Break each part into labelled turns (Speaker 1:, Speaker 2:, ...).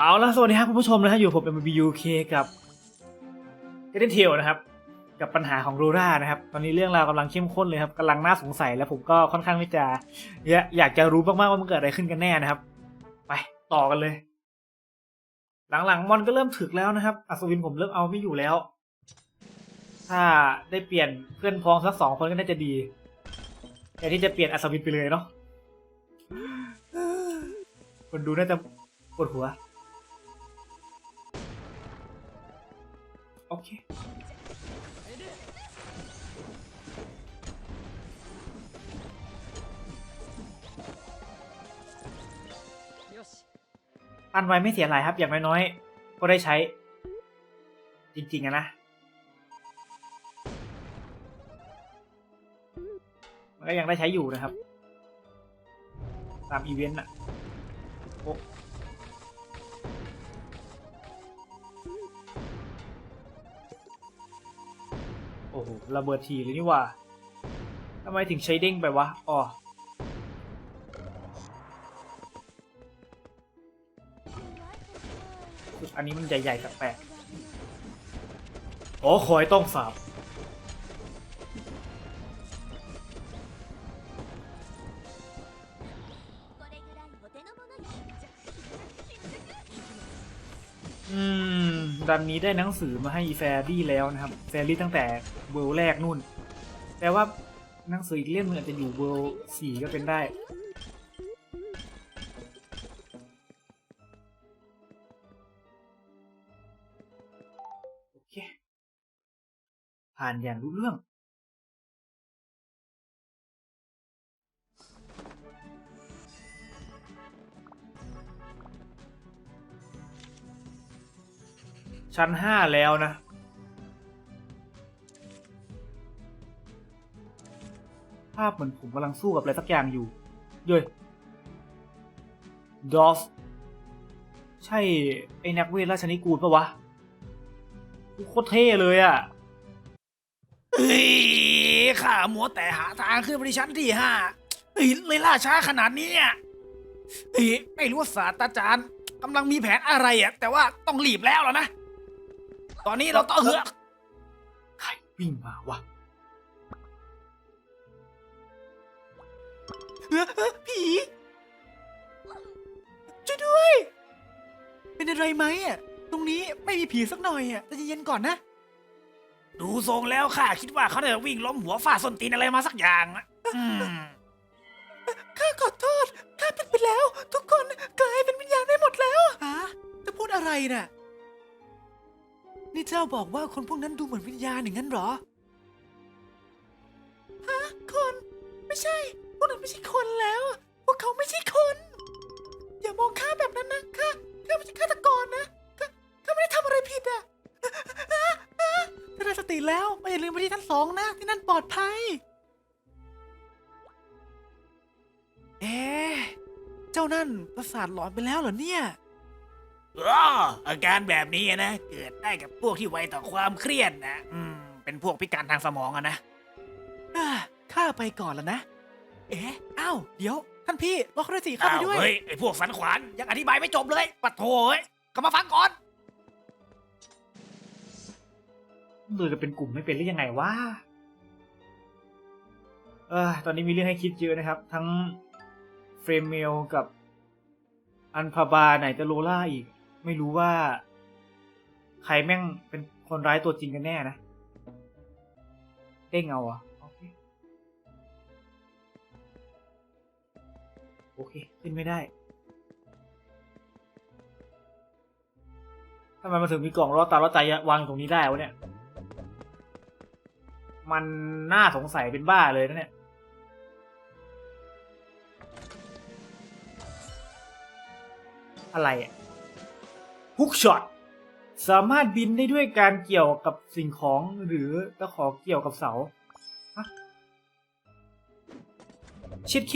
Speaker 1: เอาละสวัสดีครับคุณผู้ชมนะฮะอยู่ผมเป็น BUK กับเ e เดนเทลนะครับ กับปัญหาของรูรานะครับ ตอนนี้เรื่องราวกำลังเข้มข้นเลยครับกำลังน่าสงสัยและผมก็ค่อนข้างที่จะอยากอยากจะรู้มากๆว่ามันเกิดอะไรขึ้นกันแน่นะครับ ไปต่อกันเลย หลังๆมอนก็เริ่มถึกแล้วนะครับ อัศวินผมเริ่มเอาไม่อยู่แล้ว ถ้าได้เปลี่ยนเพื่อนพ้องสักสองคนก็น่าจะดีแต่ที่จะเปลี่ยนอัศวินไปเลยเนาะคนดูน่าจะปวดหัว เค
Speaker 2: よし
Speaker 1: ปั้นไว้ไม่เสียหายครับ อย่างน้อยๆก็ได้ใช้ จริงๆอะนะมันก็ยังได้ใช้อยู่นะครับ ตามอีเวนต์อะโอ้ อ้โหระเบิดทีเลยนี่ว่าทำไมถึงใช้เด้งไปวะอ๋ออันนี้มันใหญ่ๆแปลกๆโอ้คอยต้องสาบ ดันนี้ได้หนังสือมาให้แฟรี่แล้วนะครับ แฟรี่ตั้งแต่เวลแรกนู่น แต่ว่าหนังสืออีกเล่มหนึงอาจจะอยู่เวลสี่ก็เป็นได้โอเคผ่านอย่างรู้เรื่อง ชั้นห้าแล้วนะ ภาพเหมือนผมกำลังสู้กับอะไรสักอย่างอยู่เย้ยดอฟใช่ ไอ้นักเวทราชนิกูลปะวะโคตรเท่เลยอะ่ะ
Speaker 3: เฮ้ยข้ามัวแต่หาทางขึ้นไปที่ชั้นที่ห้าเฮ้ยเลยล่าช้าขนาดนี้อะเฮ้ยไม่รู้ว่าศาสตราจารย์กำลังมีแผนอะไรอะ แต่ว่าต้องรีบแล้วล่ะนะ ตอนนี้เราต้องเหือก
Speaker 1: ใครวิ่งมาวะ
Speaker 3: เฮ้อเฮ้อผีช่วยด้วย เป็นอะไรไหมอะ ตรงนี้ไม่มีผีสักหน่อยอะใจะเย็นก่อนนะ ดูทรงแล้วข้าคิดว่าเขาจะวิ่งล้มหัวฟาดส้นตีนอะไรมาสักอย่างอะอืมข้าขอโทษ ข้าผิดไปแล้ว ทุกคนกลายเป็นวิญญาณได้หมดแล้วฮะจะพูดอะไรน่ะ นี่เจ้าบอกว่าคนพวกนั้นดูเหมือนวิญญาณอย่างนั้นเหรอ ฮะ คน ไม่ใช่ พวกนั้นไม่ใช่คนแล้ว พวกเขาไม่ใช่คน อย่ามองข้าแบบนั้นนะข้าข้าไม่ใช่ฆาตกรนะข้าข้าไม่ได้ทำอะไรผิดอะอะอะถ้าได้สติแล้วไม่อย่าลืมไปที่ชั้นสองนะ ที่นั่นปลอดภัย เอ๊ะ เจ้านั่นประสาทหลอนไปแล้วเหรอเนี่ย อ๋ออาการแบบนี้นะ เกิดได้กับพวกที่ไวต่อความเครียดนะ อืม เป็นพวกพิการทางสมองอะนะอะข้าไปก่อนแล้วนะ เอ๊ะอ้าวเดี๋ยว ท่านพี่รอเขาด้วยสิเข้าไปด้วย
Speaker 4: เฮ้ยไอพวกสันขวานยังอธิบายไม่จบเลยปัดโถเอ้ยก็มาฟังก่อน
Speaker 1: มือกันเป็นกลุ่มไม่เป็นหรือยังไงวะเออตอนนี้มีเรื่องให้คิดเยอะนะครับ ทั้งเฟรมเมลกับอันพาบาไหนจะโลล่าอีก ไม่รู้ว่า ใครแม่งเป็นคนร้ายตัวจริงกันแน่นะเด้งเอาอะโอเค โอเค ขึ้นไม่ได้ทำไมมันถึงมีกล่องรอดตาลอดใจวางตรงนี้ได้วะเนี่ย มันน่าสงสัยเป็นบ้าเลยนะเนี่ยอะไรอะ ฮุกช็อตสามารถบินได้ด้วยการเกี่ยวกับสิ่งของหรือตะขอเกี่ยวกับเสาเช็ดเค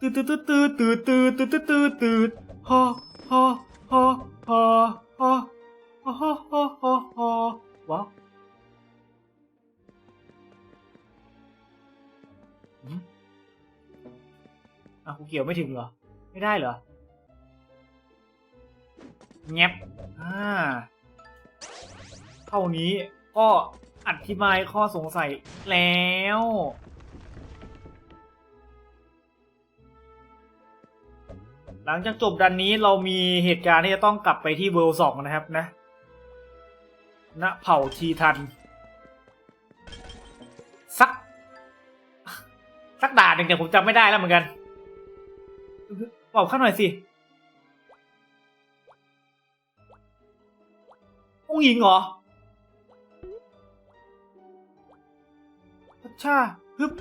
Speaker 1: ตืดตืดตืดตืดตืดตืดตืดตืดตืดฮอฮอฮอฮอฮอฮอฮอฮอฮอฮอว้าวอะกูเกี่ยวไม่ถึงเหรอ ไม่ได้เหรอ แงบอ่าเท่านี้ก็อธิบายข้อสงสัยแล้ว หลังจากจบดันนี้เรามีเหตุการณ์ที่จะต้องกลับไปที่เวิลด์สองนะครับนะณเผ่าทีทัน สัก สักด่านหนึ่งแต่ผมจำไม่ได้แล้วเหมือนกันบอกข้าหน่อยสิ องค์หญิงเหรอพัชชาฮึบ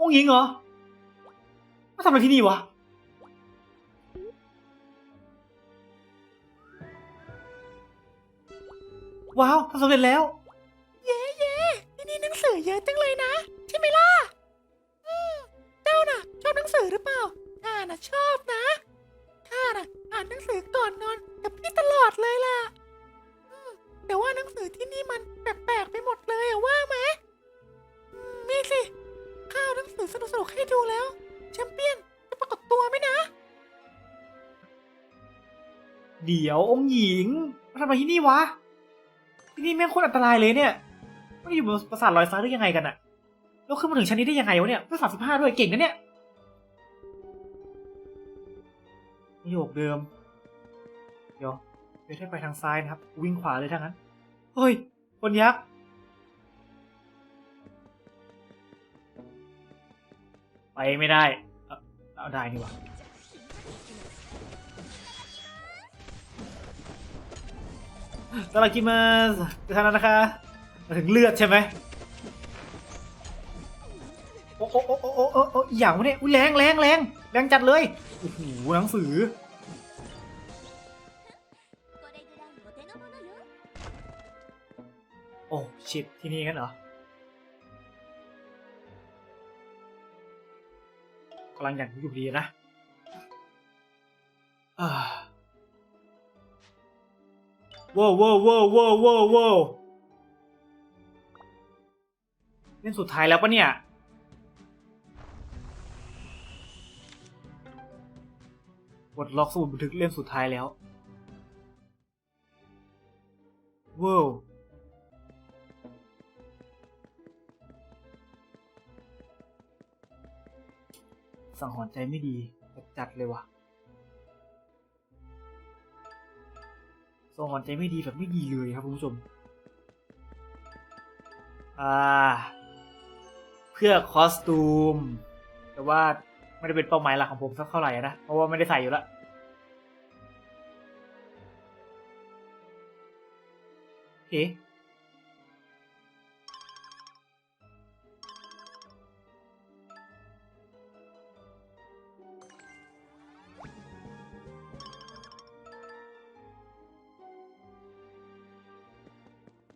Speaker 1: องค์หญิงเหรอมาทำอะไรที่นี่วะว้าวทำสำเร็จแล้ว
Speaker 3: เย่เย่ที่นี่หนังสือเยอะจังเลยนะ ใช่ไหมล่ะอืมเจ้าน่ะ ชอบหนังสือหรือเปล่าข้าน่ะชอบนะ ข้าน่ะอ่านหนังสือก่อนนอนกับพี่ตลอดเลยล่ะอืมแต่ว่าหนังสือที่นี่มันแปลกๆไปหมดเลยอะว่าไหมอืมมีสิ ข้าเอาหนังสือสนุกๆให้ดูแล้วแชมเปี้ยนจะปรากฏตัวไหมนะ
Speaker 1: เดี๋ยวองค์หญิงทำอะไรที่นี่วะ ที่นี่แม่งโคตรอันตรายเลยเนี่ยไม่อยู่บนปราสาทลอยฟ้าได้ยังไงกันอะแล้วขึ้นมาถึงชั้นนี้ได้ยังไงวะเนี่ยเพื่อสามสิบห้าด้วยเก่งนะเนี่ย ประโยคเดิม เดี๋ยวเดี๋ยวให้ไปทางซ้ายนะครับ วิ่งขวาเลยทั้งนั้น เฮ้ย คนยักษ์ ไปไม่ได้ เอาได้นี่หว่าตลากิมาสจะทานแล้วนะคะมาถึงเลือดใช่ไหมโอ้โอ้โอ้โอ้โอ้โอ้อย่างวะเนี่ยอุ้ยแรงแรงแรงแรงจัดเลย อ้โหหนังสือ โอ้ชิปที่นี่กันเหรอกำลังอยากอยู่ดีนะว้าวว้าวว้าวว้าวว้าวเล่นสุดท้ายแล้วปะเนี่ย กดล็อกสมุดบันทึกเล่มสุดท้ายแล้วว้าวสังหรณ์ใจไม่ดีจัดเลยว่ะสังหรณ์ใจไม่ดีแบบไม่ดีเลยครับคุณผู้ชม อ่า เพื่อคอสตูม แต่ว่า ไม่ได้เป็นเป้าหมายหลักของผมสักเท่าไหร่นะ เพราะว่าไม่ได้ใส่อยู่แล้วเอ๊ะ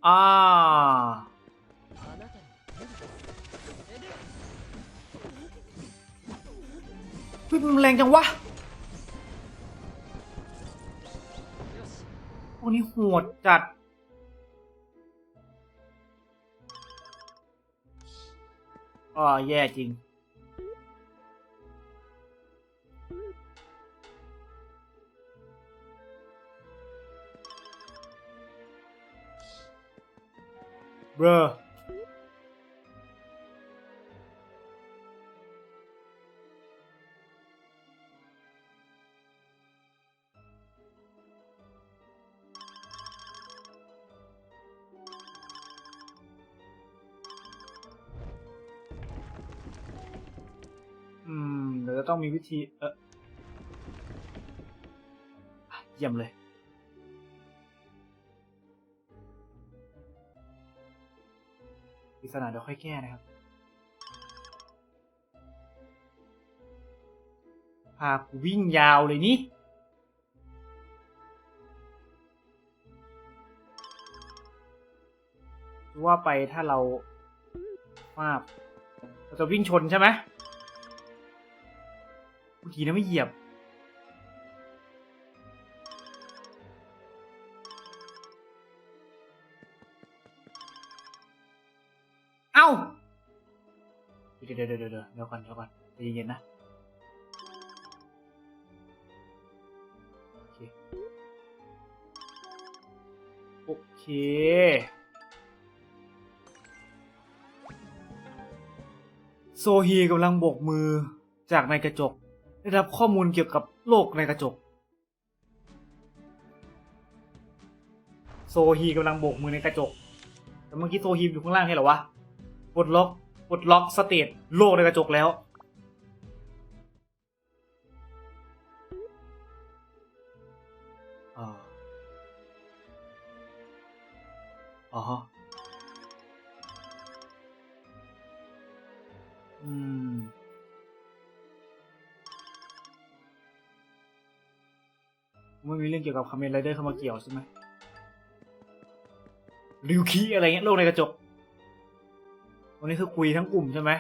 Speaker 1: อ่า เฮ้ยมันแรงจังวะพวกนี้โหดจัดอ๋อแย่จริงเต้องมีวิธี เอออะเยี่ยมเลย ปริศนาเดี๋ยวค่อยแก้นะครับ พากูวิ่งยาวเลยนี่ว่าไปถ้าเราฟาบเราจะวิ่งชนใช่ไหม มื่อกี้นะไม่เหยียบ เอ้า เดี๋ยวเดี๋ยวเดี๋ยวเดี๋ยวเดี๋ยวก่อนเดี๋ยวก่อนใจเย็นๆนะเคโอเคโซฮีกำลังโบกมือจากในกระจก ได้รับข้อมูลเกี่ยวกับโลกในกระจก โซฮีกำลังโบกมือในกระจก แต่เมื่อกี้โซฮีอยู่ข้างล่างนี่หรอวะปลดล็อกปลดล็อกสเตตโลกในกระจกแล้วอ๋อฮะอืม ไม่มีเรื่องเกี่ยวกับคาเมนไรเดอร์เข้ามาเกี่ยวใช่ไหมริวคีอะไรเงี้ยโลกในกระจก วันนี้คือคุยทั้งกลุ่มใช่ไหม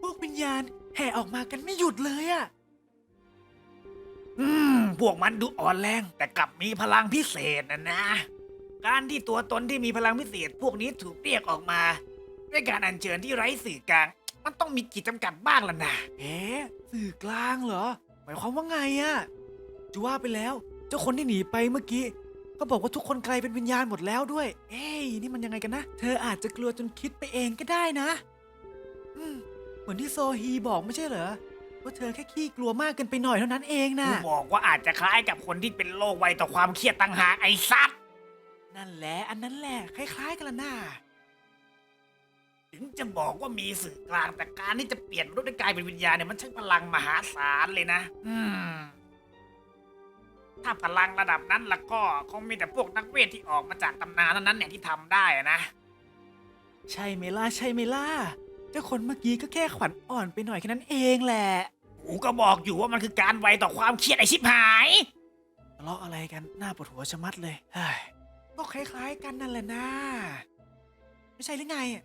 Speaker 3: พวกวิญญาณแห่ออกมากันไม่หยุดเลยอะ
Speaker 4: อืม พวกมันดูอ่อนแรง แต่กลับมีพลังพิเศษนะนะ การที่ตัวตนที่มีพลังพิเศษ พวกนี้ถูกเรียกออกมา ด้วยการอัญเชิญที่ไร้สื่อกลาง มันต้องมีขีดจำกัดบ้างล่ะนะ
Speaker 3: เอ๊ะสื่อกลางเหรอ หมายความว่าไงอะจะว่าไปแล้วเจ้าคนที่หนีไปเมื่อกี้ก็บอกว่าทุกคนกลายเป็นวิญญาณหมดแล้วด้วย เอ้ยนี่มันยังไงกันนะ เธออาจจะกลัวจนคิดไปเองก็ได้นะ อืมเหมือนที่โซฮีบอกไม่ใช่เหรอ ว่าเธอแค่ขี้กลัวมากเกินไปหน่อยเท่านั้นเองนะ
Speaker 4: กูบอกว่าอาจจะคล้ายกับคนที่เป็นโรคไวต่อความเครียดต่างหากไอ้ซัด
Speaker 3: นั่นแหละ อันนั้นแหละคล้ายๆกันละน่า
Speaker 4: ถึงจะบอกว่ามีสื่อกลางแต่การที่จะเปลี่ยนมนุษย์ให้กลายเป็นวิญญาณเนี่ยมันใช้พลังมหาศาลเลยนะ อืม ถ้าพลังระดับนั้นแล้วก็คงมีแต่พวกนักเวทที่ออกมาจากตำนานเท่านั้นเนี่ยที่ทำได้อะนะ
Speaker 3: ใช่ไหมล่ะใช่ไหมล่ะเจ้าคนเมื่อกี้ก็แค่ขวัญอ่อนไปหน่อยแค่นั้นเองแหละ
Speaker 4: กูก็บอกอยู่ว่ามันคือการไวต่อความเครียดไอชิบหาย
Speaker 3: ทะเลาะอะไรกันหน้าปวดหัวชะมัดเลยเฮ้ยก็คล้ายๆกันนั่นแหละนะไม่ใช่หรือไงอะ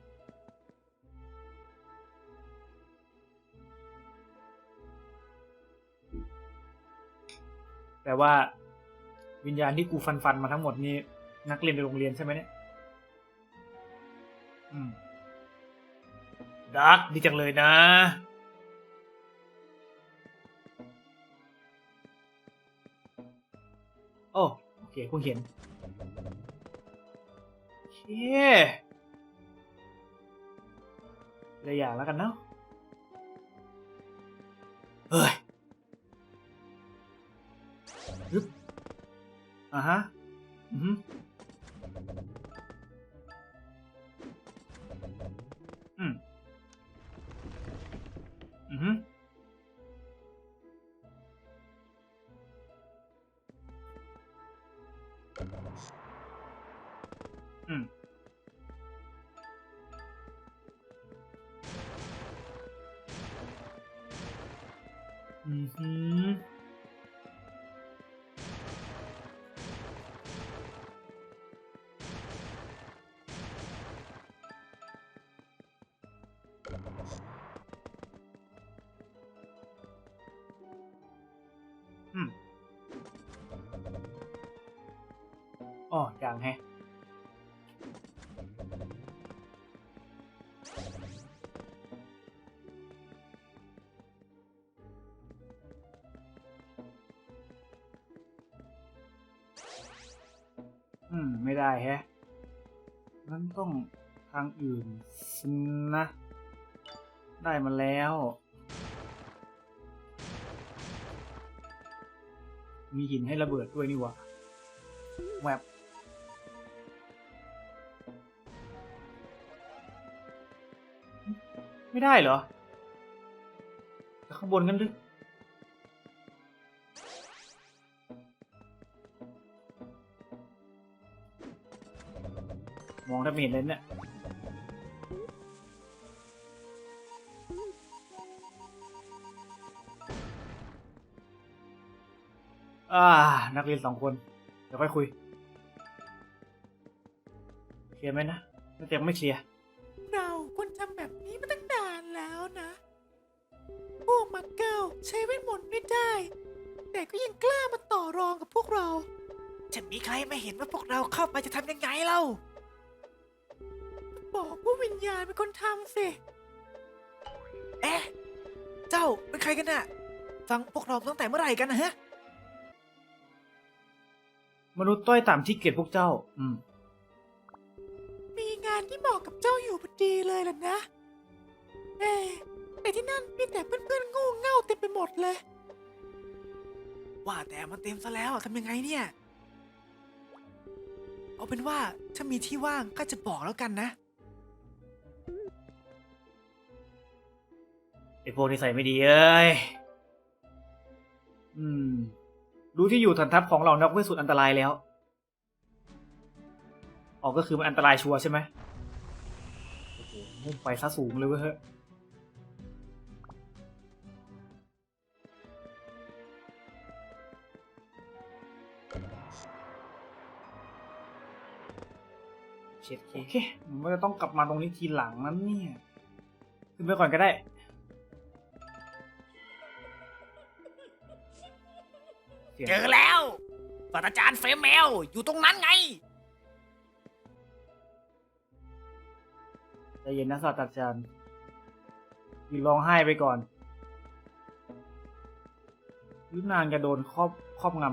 Speaker 1: แปลว่า วิญญาณที่กูฟันฟันมาทั้งหมดนี่นักเรียนในโรงเรียนใช่ไหมเนี่ยอืมดาร์กดีจังเลยนะ โอ้โอเคเพิ่งเห็นเคเลยอย่างแล้วกันเนาะเฮ้ย ฮึบอ่าฮะอือ อ๋อย่างแฮะอืม ไม่ได้แฮะงั้นต้องทางอื่นสินะ ได้มาแล้ว มีหินให้ระเบิดด้วยนี่วะแวบ ไม่ได้เหรอ ข้างบนกันดึกมองแทบไม่เห็นเลยเนี่ย อ่า นักเรียนสองคน เดี๋ยวค่อยคุย เคลียร์ไหมนะน่าจะยังไม่เคลียร์
Speaker 3: ใช้เวทมนต์ไม่ได้ แต่ก็ยังกล้ามาต่อรองกับพวกเรา
Speaker 4: จะมีใครไม่เห็นว่าพวกเราเข้าไปจะทำยังไงเล่า
Speaker 3: บอกว่าวิญญาณเป็นคนทำสิ เอ๊ะ เจ้าเป็นใครกันน่ะ ฟังพวกเราตั้งแต่เมื่อไหร่กันนะฮะ
Speaker 1: มนุษย์ต้อยต่ำที่เกลียดพวกเจ้า อืม
Speaker 3: มีงานที่เหมาะกับเจ้าอยู่พอดีเลยล่ะนะ เอ๊ะ แต่ที่นั่นมีแต่เพื่อนๆโง่เง่าเต็มไปหมดเลย ว่าแต่มันเต็มซะแล้วทำยังไงเนี่ย เอาเป็นว่าถ้ามีที่ว่างก็จะบอกแล้วกันนะ
Speaker 1: ไอพวกนิสัยไม่ดีเอ้ย อืม รู้ที่อยู่ฐานทัพของเรานักเวทสุดอันตรายแล้ว ออกก็คือมันอันตรายชัวร์ใช่ไหมโอ้โหมุ่งไปซะสูงเลยเว้ย เฮ้ยเช็ดโอเคมันจะต้องกลับมาตรงนี้ทีหลังนั้นเนี่ยขึ้นไปก่อนก็ได้เสียง
Speaker 4: เจอแล้วศาสตราจารย์เฟรมเมลอยู่ตรงนั้นไง
Speaker 1: ใจเย็นนะศาสตราจารย์ยืนร้องไห้ไปก่อนยุนางจะโดนครอบครอบง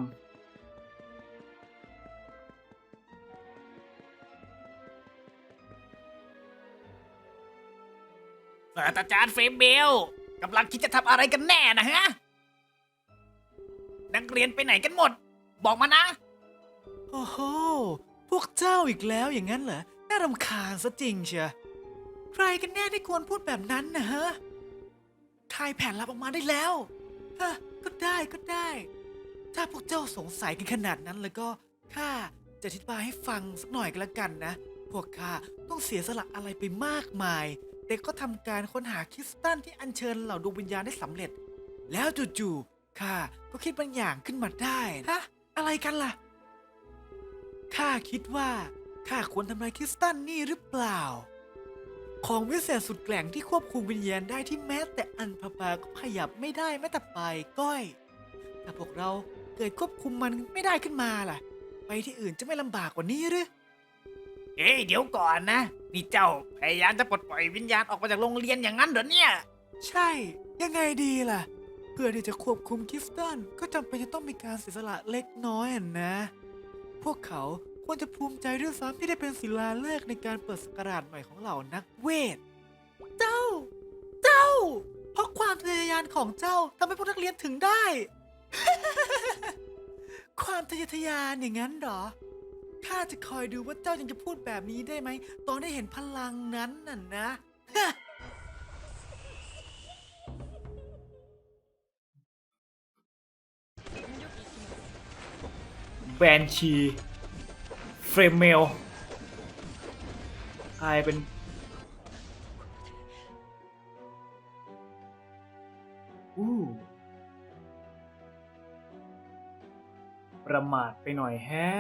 Speaker 4: ศาสตราจารย์เฟรมเบลกำลังคิดจะทำอะไรกันแน่นะฮะ นักเรียนไปไหนกันหมด บอกมานะ
Speaker 3: โอ้โห พวกเจ้าอีกแล้วอย่างนั้นเหรอ น่ารำคาญซะจริงเชียใครกันแน่ที่ควรพูดแบบนั้นนะฮะถ่ายแผนลับออกมาได้แล้วฮะก็ได้ก็ได้ ถ้าพวกเจ้าสงสัยกันขนาดนั้นแล้วก็ข้าจะอธิบายให้ฟังสักหน่อยก็แล้วกันนะ พวกข้าต้องเสียสละอะไรไปมากมาย แต่ก็ทำการค้นหาคริสตัลที่อัญเชิญเหล่าดวงวิญญาณได้สำเร็จ แล้วจู่ๆข้าก็คิดบางอย่างขึ้นมาได้ฮะอะไรกันล่ะข้าคิดว่าข้าควรทำลายคริสตัลนี่หรือเปล่า ของวิเศษสุดแกร่งที่ควบคุมวิญญาณได้ที่แม้แต่อันพปาก็ขยับไม่ได้แม้แต่ปลายก้อยถ้าพวกเราเกิดควบคุมมันไม่ได้ขึ้นมาล่ะ ไปที่อื่นจะไม่ลำบากกว่านี้หรือ
Speaker 4: เอ้ยเดี๋ยวก่อนนะนี่เจ้าพยายามจะปลดปล่อยวิญญาณออกมาจากโรงเรียนอย่างนั้นเหรอเนี่ย
Speaker 3: ใช่ ยังไงดีล่ะ เพื่อที่จะควบคุมคิสตัลก็จำเป็นจะต้องมีการเสียสละเล็กน้อยอะนะ พวกเขาควรจะภูมิใจด้วยซ้ำที่ได้เป็นศิลาฤกษ์ในการเปิดสกราชใหม่ของเหล่านักเวท เจ้า เจ้า เพราะความทะเยอทะยานของเจ้าทำให้พวกนักเรียนถึงได้ ความทะเยอทะยานอย่างนั้นเหรอ ข้าจะคอยดูว่าเจ้ายังจะพูดแบบนี้ได้ไหม ตอนได้เห็นพลังนั้นน่ะนะ
Speaker 1: แบนชีเฟรมเมลกลายเป็นอู้ประมาทไปหน่อยแฮะ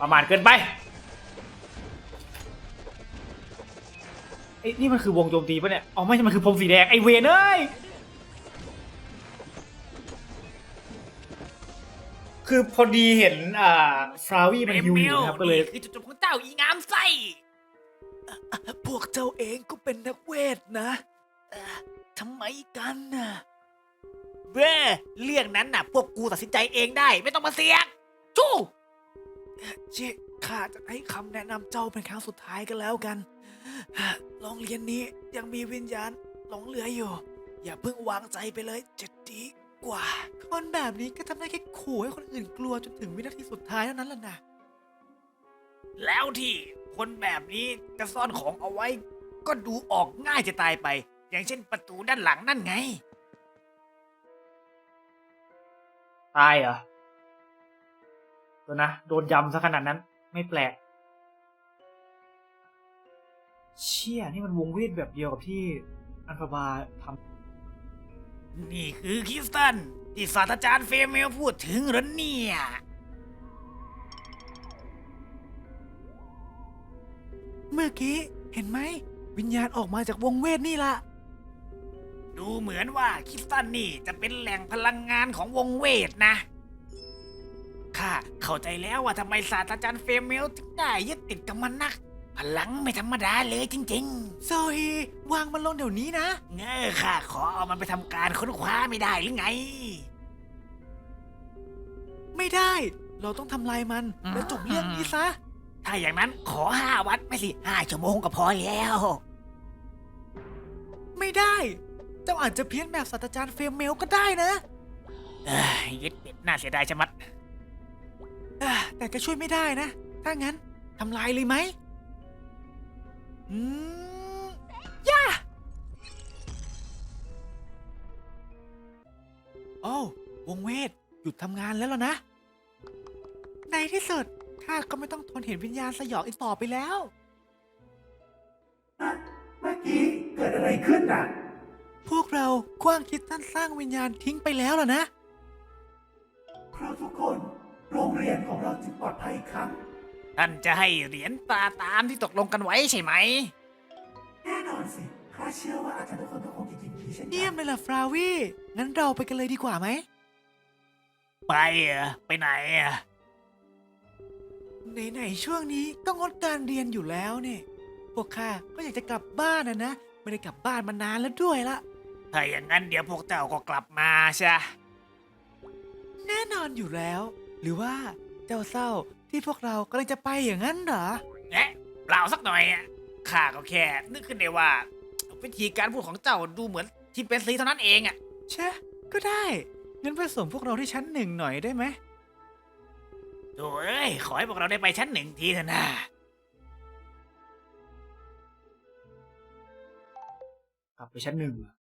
Speaker 1: ประมาทเกินไปไอ้ยนี่มันคือวงโจมตีปะเนี่ย อ๋อไม่ใช่มันคือพรมสีแดง ไอเวนเอ้ย คือพอดีเห็นอ่าฟราวี่มันฮิวอยู่นะครับก็เลย
Speaker 4: นี่คือจุดจบของเจ้าอีงามไส้
Speaker 3: พวกเจ้าเองก็เป็นนักเวทนะเอ่อทำไมกันน่ะ
Speaker 4: เบ้อเรื่องนั้นน่ะ พวกกูตัดสินใจเองได้ ไม่ต้องมาเสียงจู้
Speaker 3: เจ๊ข้าจะให้คำแนะนำเจ้าเป็นครั้งสุดท้ายกันแล้วกันโรงเรียนนี้ยังมีวิญญาณหลงเหลืออยู่ อย่าเพิ่งวางใจไปเลยจะดีกว่า คนแบบนี้ก็ทำได้แค่ขู่ให้คนอื่นกลัวจนถึงวินาทีสุดท้ายเท่านั้นแหละนะ
Speaker 4: แล้วที่คนแบบนี้จะซ่อนของเอาไว้ ก็ดูออกง่ายจะตายไป อย่างเช่นประตูด้านหลังนั่นไง
Speaker 1: ตายเหรอ ตัวนะ โดนยำซะขนาดนั้น ไม่แปลก เชี่ย นี่มันวงเวทแบบเดียวกับที่อันฟาบาทำ
Speaker 4: นี่คือคริสตัน ที่ศาสตราจารย์เฟเมลพูดถึงหรอเนี่ย
Speaker 3: เมื่อกี้ เห็นไหม วิญญาณออกมาจากวงเวทนี่ละ
Speaker 4: ดูเหมือนว่าคริสตันนี่จะเป็นแหล่งพลังงานของวงเวทนะ ข้าเข้าใจแล้วว่าทำไมศาสตราจารย์เฟรเมลถึงได้ยึดติดกับมันนัก พลังไม่ธรรมดาเลยจริง
Speaker 3: โซฮีวางมันลงเดี๋ยวนี้นะ
Speaker 4: ๆเงอข้าขอเอามันไปทำการค้นคว้าไม่ได้หรือไง
Speaker 3: ไม่ได้ เราต้องทำลายมัน
Speaker 4: อืม
Speaker 3: แล้วจบเรื่องนี้ซะ
Speaker 4: ถ้าอย่างนั้นขอห้าวัดไม่สิห้าชั่วโมงก็พอแล้ว
Speaker 3: ไม่ได้ เจ้าอาจจะเพี้ยนแบบศาสตราจารย์เฟรมเมลก็ได้นะ
Speaker 4: เอ้ยยึดเป็ดน่าเสียดายชะมัด
Speaker 3: อะแต่ก็ช่วยไม่ได้นะ ถ้างั้นทำลายเลยไหมอืมย่าโอ้ววงเวทหยุดทำงานแล้วล่ะนะ ในที่สุดข้าก็ไม่ต้องทนเห็นวิญญาณสยองอีกต่อไปแล้ว
Speaker 5: เมื่อกี้เกิดอะไรขึ้นน่ะ
Speaker 3: พวกเราคว้างคิดท่านสร้างวิญญาณทิ้งไปแล้วล่ะนะ
Speaker 5: เพราะทุกคน โรงเรียนของเราจึงปลอดภัยอีกครั้ง
Speaker 4: ท่านจะให้เหรียญตาตามที่ตกลงกันไว้ใช่ไหม
Speaker 5: แน่นอนสิข้าเชื่อว่าอาจารย์ทุกคนก็คงจะยินดีเช่น
Speaker 3: เยี่ย
Speaker 5: กั
Speaker 3: ม
Speaker 5: น
Speaker 3: เลยล่ะฟราวี่ งั้นเราไปกันเลยดีกว่าไหม
Speaker 4: ไปเหรอไปไหนอะ
Speaker 3: ไหนๆช่วงนี้ก็งดการเรียนอยู่แล้วเนี่ย พวกข้าก็อยากจะกลับบ้านนะนะ ไม่ได้กลับบ้านมานานแล้วด้วยละ
Speaker 4: ถ้าอย่างนั้นเดี๋ยวพวกเจ้าก็กลับมาใช่
Speaker 3: แน่นอนอยู่แล้ว หรือว่าเจ้าเศร้าที่พวกเรากำลังจะไปอย่างนั้นเหรอ
Speaker 4: แงะเปล่าสักหน่อยอะข้าก็แค่ นึกขึ้นได้ว่า วิธีการพูดของเจ้าดูเหมือนที่เป็นสีเท่านั้นเองอะ
Speaker 3: ใช่ก็ได้ งั้นไปส่งพวกเราที่ชั้นหนึ่งหน่อยได้ไหม
Speaker 4: โถ่เอ้ย ขอให้พวกเราได้ไปชั้นหนึ่งทีเถอะนะ
Speaker 1: กลับไปชั้นหนึ่งเหรอ